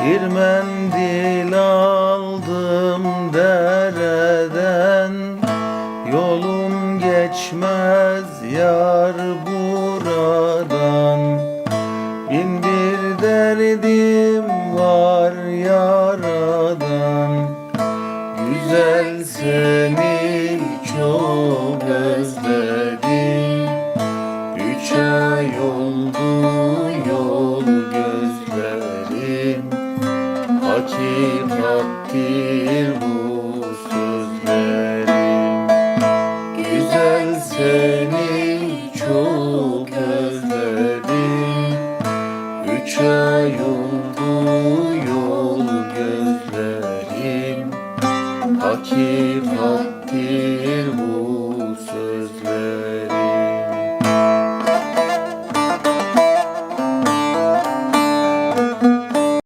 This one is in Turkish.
Bir mendil aldım dereden Yolum geçmez yar buradan. Bin bir derdim var yaradan Güzel seni çok özledim. Üç ay oldu Hakikattir bu sözlerim Güzel seni çok özledim. Üç ay oldu yol gözlerim. Hakikat